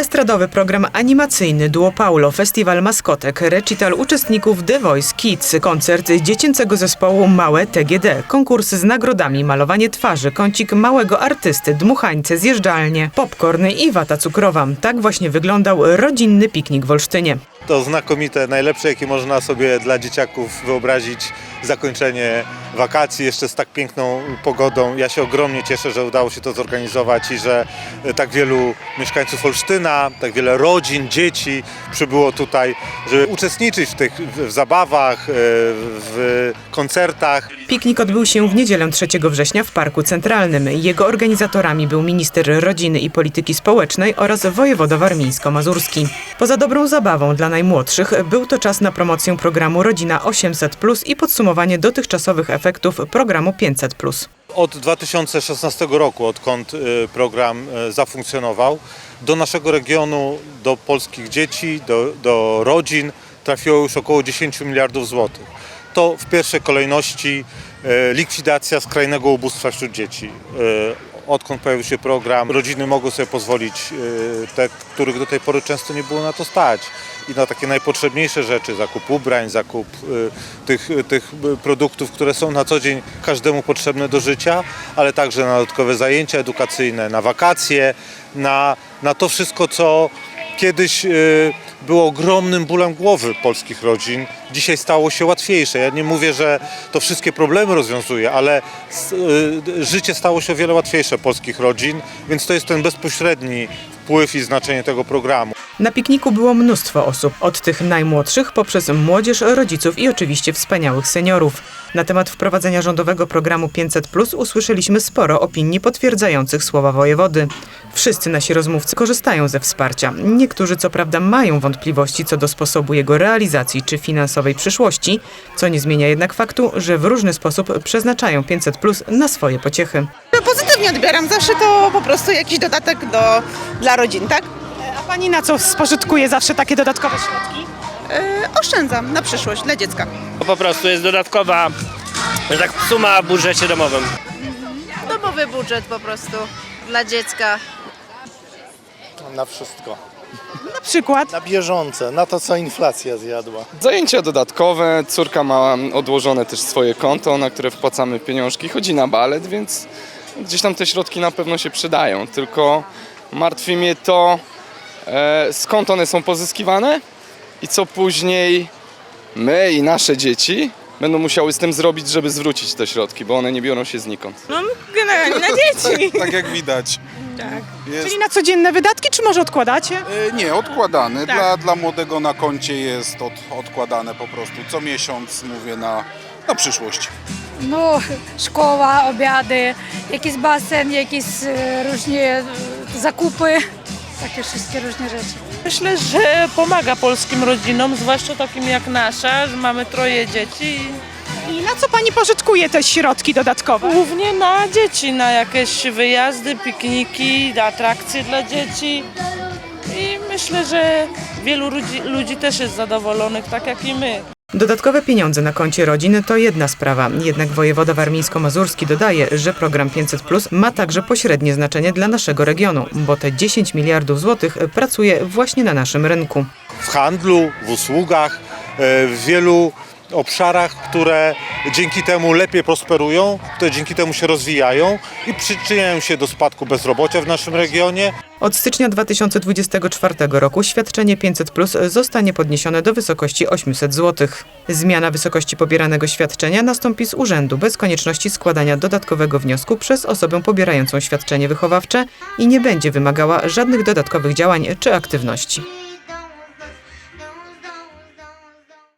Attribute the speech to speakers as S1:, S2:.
S1: Estradowy program animacyjny Duo Paulo, festiwal maskotek, recital uczestników The Voice Kids, koncert dziecięcego zespołu Małe TGD, konkursy z nagrodami, malowanie twarzy, kącik małego artysty, dmuchańce, zjeżdżalnie, popcorny i wata cukrowa. Tak właśnie wyglądał rodzinny piknik w Olsztynie.
S2: To znakomite, najlepsze jakie można sobie dla dzieciaków wyobrazić zakończenie wakacji jeszcze z tak piękną pogodą. Ja się ogromnie cieszę, że udało się to zorganizować i że e, tak wielu mieszkańców Olsztyna, tak wiele rodzin, dzieci przybyło tutaj, żeby uczestniczyć w tych w, zabawach, e, w koncertach.
S1: Piknik odbył się w niedzielę 3 września w Parku Centralnym. Jego organizatorami był minister rodziny i polityki społecznej oraz wojewoda warmińsko-mazurski. Poza dobrą zabawą dla najmłodszych był to czas na promocję programu Rodzina 800+, i podsumowanie dotychczasowych efektów programu 500+.
S2: Od 2016 roku, odkąd y, program y, zafunkcjonował, do naszego regionu, do polskich dzieci, do, do rodzin trafiło już około 10 miliardów złotych. To w pierwszej kolejności y, likwidacja skrajnego ubóstwa wśród dzieci. Odkąd pojawił się program, rodziny mogły sobie pozwolić, y, te, których do tej pory często nie było na to stać. I na takie najpotrzebniejsze rzeczy, zakup ubrań, zakup y, tych, tych y, produktów, które są na co dzień każdemu potrzebne do życia, ale także na dodatkowe zajęcia edukacyjne, na wakacje, na, na to wszystko, co kiedyś y, było ogromnym bólem głowy polskich rodzin, dzisiaj stało się łatwiejsze. Ja nie mówię, że to wszystkie problemy rozwiązuje, ale y, życie stało się o wiele łatwiejsze polskich rodzin, więc to jest ten bezpośredni wpływ i znaczenie tego programu.
S1: Na pikniku było mnóstwo osób, od tych najmłodszych poprzez młodzież, rodziców i oczywiście wspaniałych seniorów. Na temat wprowadzenia rządowego programu 500 usłyszeliśmy sporo opinii potwierdzających słowa wojewody. Wszyscy nasi rozmówcy korzystają ze wsparcia. Niektórzy co prawda mają wątpliwości co do sposobu jego realizacji czy finansowej przyszłości, co nie zmienia jednak faktu, że w różny sposób przeznaczają 500 na swoje pociechy.
S3: Pozytywnie odbieram, zawsze to po prostu jakiś dodatek do, dla rodzin, tak?
S4: A pani na co spożytkuje zawsze takie dodatkowe środki?
S3: E, oszczędzam na przyszłość dla dziecka.
S5: Po prostu jest dodatkowa, że tak suma w budżecie domowym.
S6: domowy budżet po prostu dla dziecka.
S7: Na wszystko.
S4: Na przykład
S7: Na bieżące, na to co inflacja zjadła.
S8: Zajęcia dodatkowe, córka ma odłożone też swoje konto, na które wpłacamy pieniążki, chodzi na balet, więc gdzieś tam te środki na pewno się przydają. Tylko martwi mnie to, e, skąd one są pozyskiwane i co później my i nasze dzieci będą musiały z tym zrobić, żeby zwrócić te środki, bo one nie biorą się znikąd.
S4: generalnie na dzieci.
S9: tak jak widać. Jest,
S4: Czyli na codzienne wydatki, czy może odkładacie?
S9: e, nie, odkładany.
S4: Tak.
S9: Dla, dla młodego na koncie jest od, odkładane po prostu co miesiąc, mówię, na, na przyszłość.
S10: No, szkoła, obiady, jakiś basen, jakieś e, różne e, zakupy, takie wszystkie różne rzeczy.
S11: Myślę, że pomaga polskim rodzinom, zwłaszcza takim jak nasza, że mamy troje dzieci.
S4: I na co pani pożytkuje te środki dodatkowe?
S11: Głównie na dzieci, na jakieś wyjazdy, pikniki, atrakcje dla dzieci. I myślę, że wielu ludzi, ludzi też jest zadowolonych, tak jak i my.
S1: Dodatkowe pieniądze na koncie rodziny to jedna sprawa, jednak wojewoda warmińsko-mazurski dodaje, że program 500 Plus ma także pośrednie znaczenie dla naszego regionu, bo te 10 miliardów złotych pracuje właśnie na naszym rynku.
S2: w handlu, w usługach, e, w wielu obszarach, które dzięki temu lepiej prosperują, które dzięki temu się rozwijają i przyczyniają się do spadku bezrobocia w naszym regionie.
S1: Od stycznia 2024 roku świadczenie 500 Plus zostanie podniesione do wysokości 800 zł. Zmiana wysokości pobieranego świadczenia nastąpi z urzędu bez konieczności składania dodatkowego wniosku przez osobę pobierającą świadczenie wychowawcze i nie będzie wymagała żadnych dodatkowych działań czy aktywności.